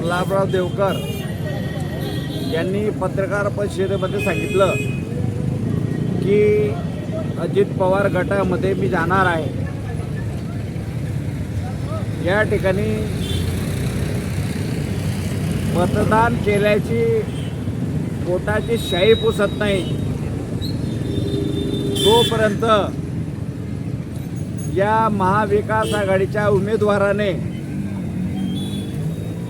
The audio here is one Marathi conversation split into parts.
गुलाबराव देवकर यांनी पत्रकार परिषदेमध्ये सांगितलं की अजित पवार गटामध्ये मी जाणार आहे. या ठिकाणी मतदान केल्याची पोटाची शाई पुसत नाही. तोपर्यंत या महाविकास आघाडीच्या उमेदवाराने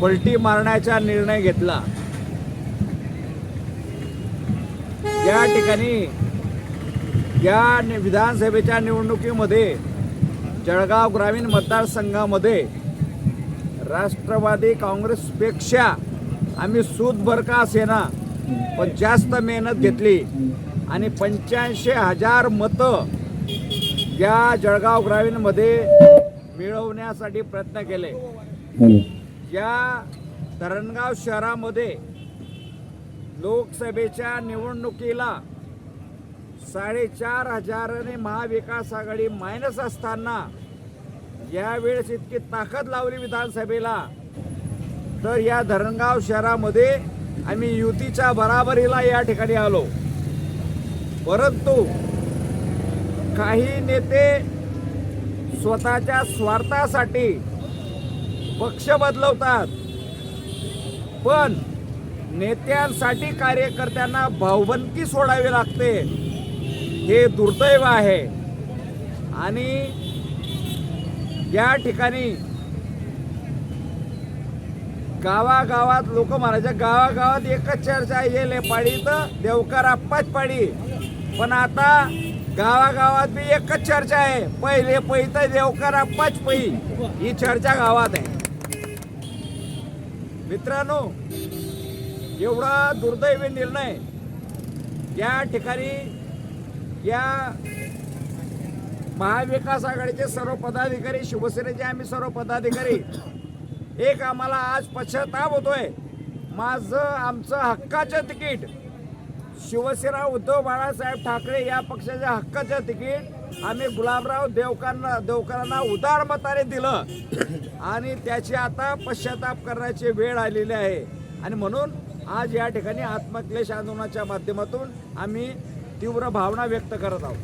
पलटी मारण्याचा निर्णय घेतला. या ठिकाणी या नि- विधानसभेच्या निवडणुकीमध्ये जळगाव ग्रामीण मतदारसंघामध्ये राष्ट्रवादी काँग्रेसपेक्षा आम्ही सूतभर का पण जास्त मेहनत घेतली. आणि पंच्याऐंशी हजार मतं या जळगाव ग्रामीणमध्ये मिळवण्यासाठी प्रयत्न केले. या धरणगाव शहरामध्ये लोकसभेच्या निवडणुकीला साडेचार हजाराने महाविकास आघाडी मायनस असताना यावेळेस इतकी ताकद लावली विधानसभेला. तर या धरणगाव शहरामध्ये आम्ही युतीच्या बराबरीला या ठिकाणी आलो. परंतु काही नेते स्वतःच्या स्वार्थासाठी पक्ष बदलवतात. पण नेत्यांसाठी कार्यकर्त्यांना भावबंदकी सोडावी लागते. हे दुर्दैव आहे. आणि या ठिकाणी गावागावात लोक म्हणायचे गावागावात एकच चर्चा येले पाडी तर देवकर आप्पाच पाडी. पण आता गावागावात बी एकच चर्चा आहे. पहिले पै तर देवकर आप्पाच पै. ही चर्चा गावात आहे. मित्रांनो एवढा दुर्दैवी निर्णय या ठिकाणी या महाविकास आघाडीचे सर्व पदाधिकारी शिवसेनेचे आम्ही सर्व पदाधिकारी एक आम्हाला आज पश्चाताप होतोय. माझं आमचं हक्काचं तिकीट शिवसेना उद्धव बाळासाहेब ठाकरे या पक्षाच्या हक्काचं तिकीट आम्ही गुलाबराव देवकांना देवकरांना उदार मताने दिलं. आणि त्याची आता पश्चाताप करण्याची वेळ आलेली आहे. आणि म्हणून आज या ठिकाणी आत्मक्लेश आंदोलनाच्या माध्यमातून आम्ही तीव्र भावना व्यक्त करत आहोत.